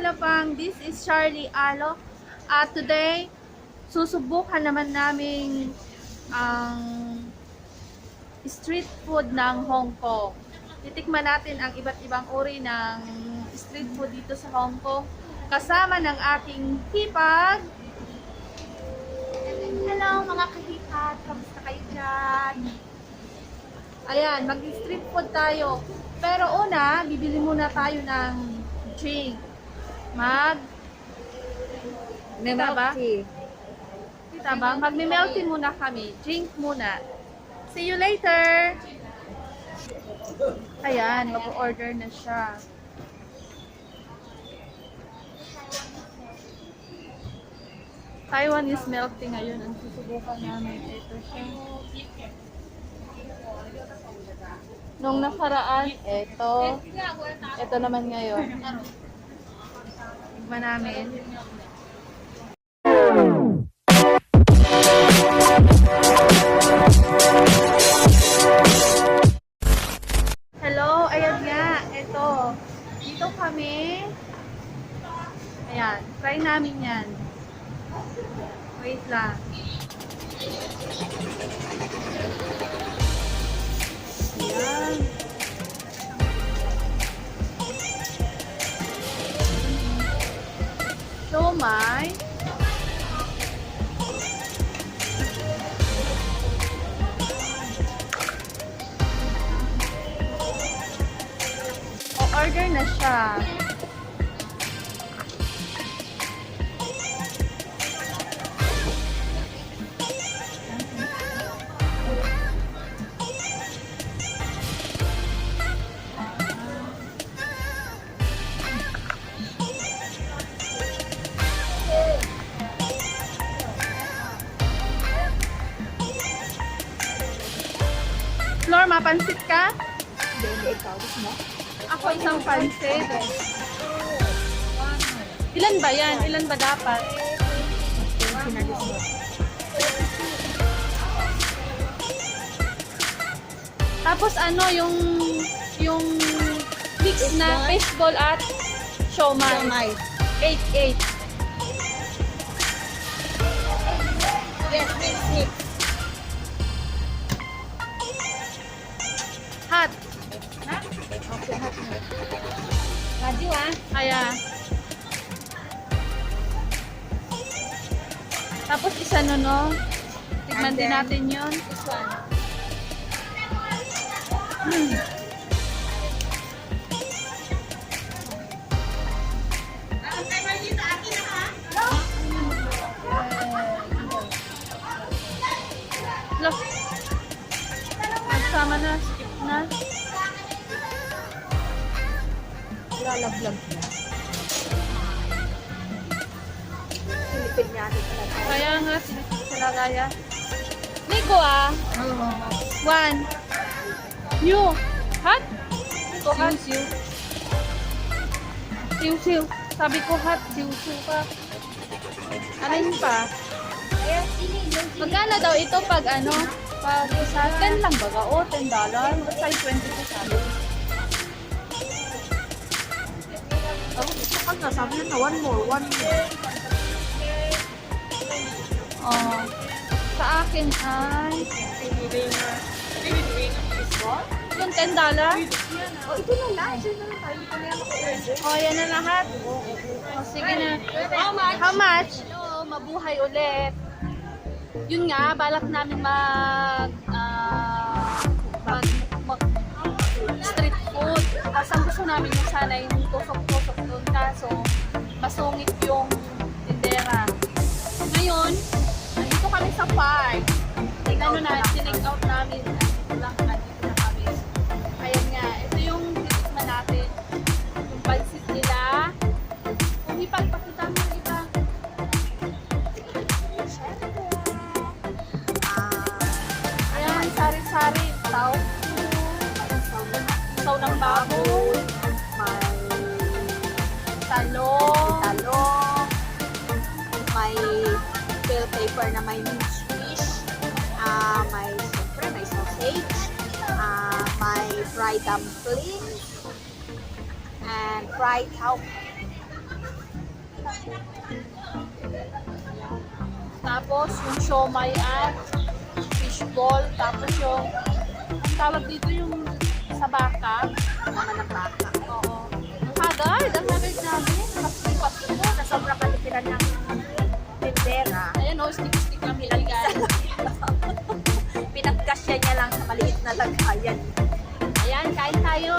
kalapang, this is Charlie Alo. At today, susubukan naman namin ang street food ng Hong Kong. Titikman natin ang iba't ibang uri ng street food dito sa Hong Kong. Kasama ng aking hipag. Hello mga kahipad, kamusta kayo dyan? Ayan, mag-street food tayo. Pero una, bibili muna tayo ng drink. Mag... Tama ba? Kita ba? Magme-milk tea muna kami. Drink muna. See you later! Ayan, mag-order na siya. Taiwanese milk tea ngayon ang susubukan namin. Ito siya. Nung nakaraan, ito. Ito naman ngayon. Tignan namin. Hello, ayan nga. Ito. Dito kami. Ayan, try namin yan. Wait lang. Ayan. So, my O-order na siya. Flor, mapansit ka? Hindi, ikaw. Mo? Ako isang pansit. Ilan ba yan? Ilan ba dapat? Tapos ano, yung yung mix na fishball at siomai. May. 8-8. Hot. Okay, hot na. Radyo ah. Kaya. Tapos isa no, no? Tignan din natin yun. This one. Look. Nagsama na. Na. Lalaglag na. Silipid niya atin talaga. Kaya nga, sinisip sila kaya. Nico ah. One. New. Hot? Ko hot. Siw, siw. Siw, Sabi ko hot. Siw, siw pa. Alin pa? Magkano daw ito pag ano? Pag isa, 10 lang ba? O, 10 dollar. Size 20 ko sabi. Gusto ka nga. Sabi na, one more, one more. Oh. Sa akin ay... Yung 10 dollar? Oh, ito na lang. Na na. Oh, yan na lahat. Oh, sige na. How much? How much? Hello, mabuhay ulit. Yun nga, balak namin mag, ah, mag, mag, street food. Tapos ang gusto namin yung sana yung tusok-tusok doon. Kaso, masungit yung tindera. Ngayon, nandito kami sa park. Tingnan na, tinake out namin. Lang, where na may minced fish, uh, may, siyempre, may sausage, uh, may fried dumpling, and fried cow. Tapos, yung siomay at fishball. Tapos yung, ang tawag dito yung sa baka. Naman ng baka. Oo. Ang hagal. Ang hagal namin. Mas may pasto. Nasobra kalipiran namin tindera. Ayan o, stick-stick kami lagay. Pinagkasya niya lang sa maliit na lagayan. Ayan, kain tayo.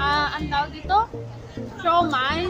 uh, ang tawag dito? Siomai.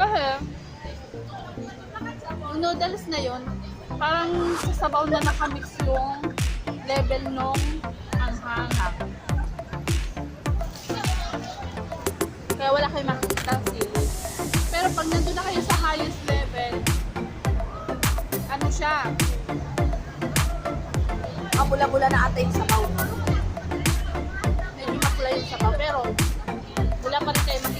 Kasi, yung noodles na yun, parang sa sabaw na nakamix yung level nung anghangap. Kaya wala kayo makikita ang sili. Pero pag nandun na kayo sa highest level, ano siya? Abula-bula na ata yung sabaw. Medyo makula yung sabaw, pero wala pa rin kayo makikita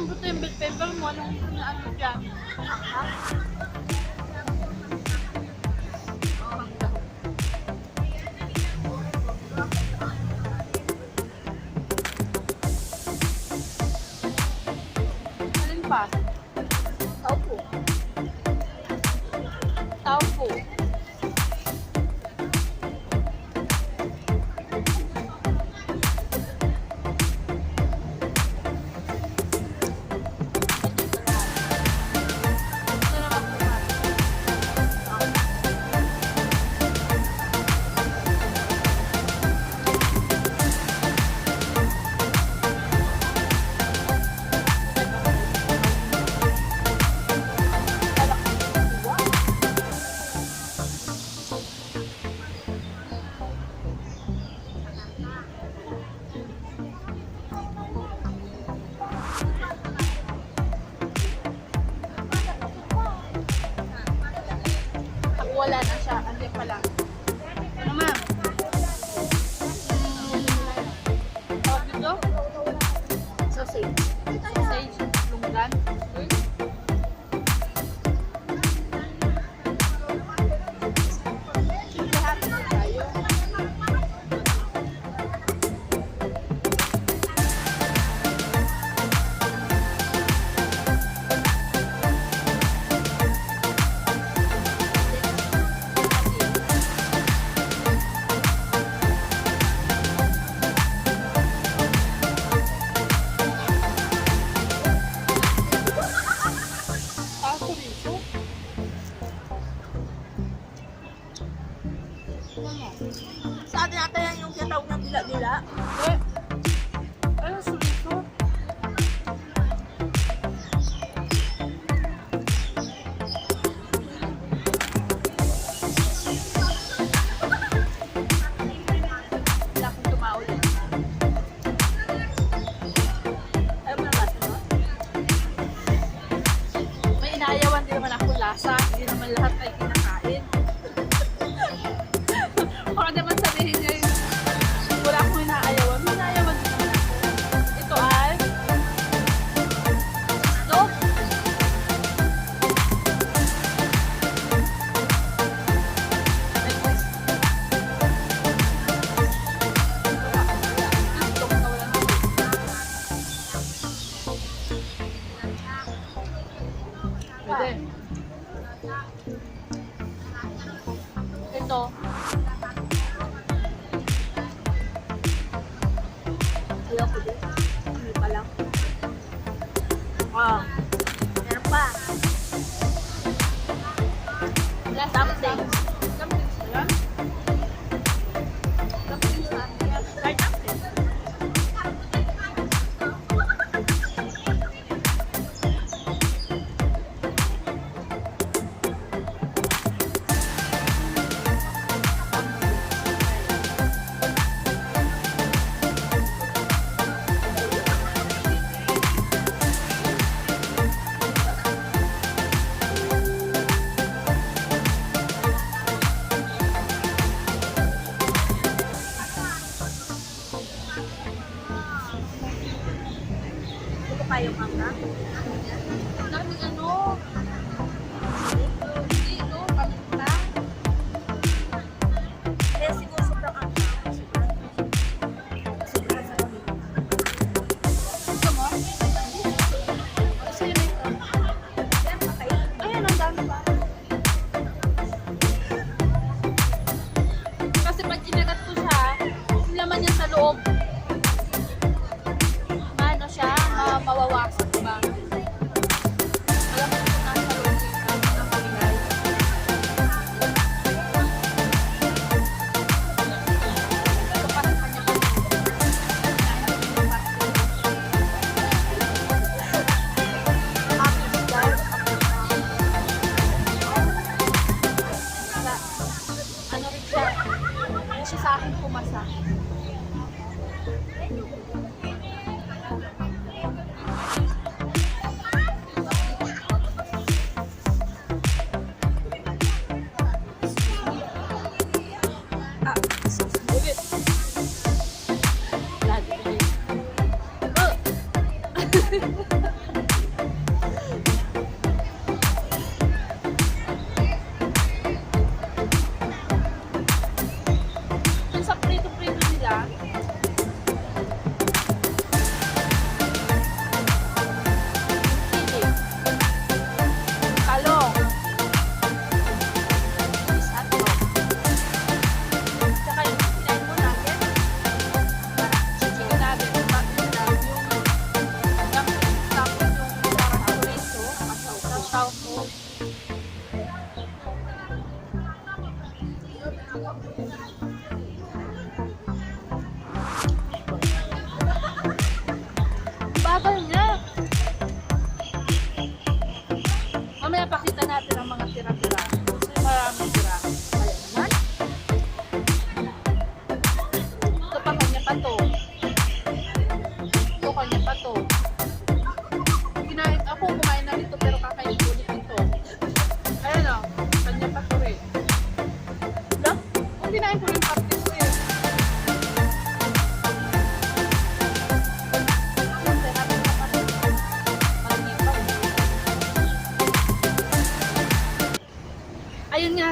malambot na yung bell pepper mo. Anong ano dyan? Pwede. Ito. Ayaw ko din. Hindi pa lang. Ah. Boom.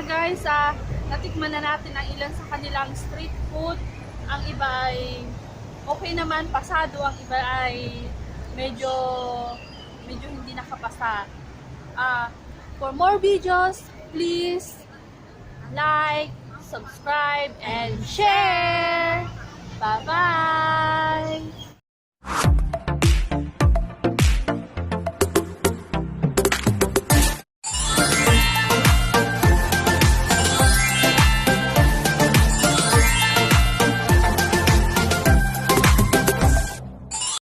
Guys, ah, natikman na natin ang ilan sa kanilang street food. Ang iba ay okay naman, pasado. Ang iba ay medyo medyo hindi nakapasa. Ah, for more videos, please like, subscribe, and share. Bye-bye!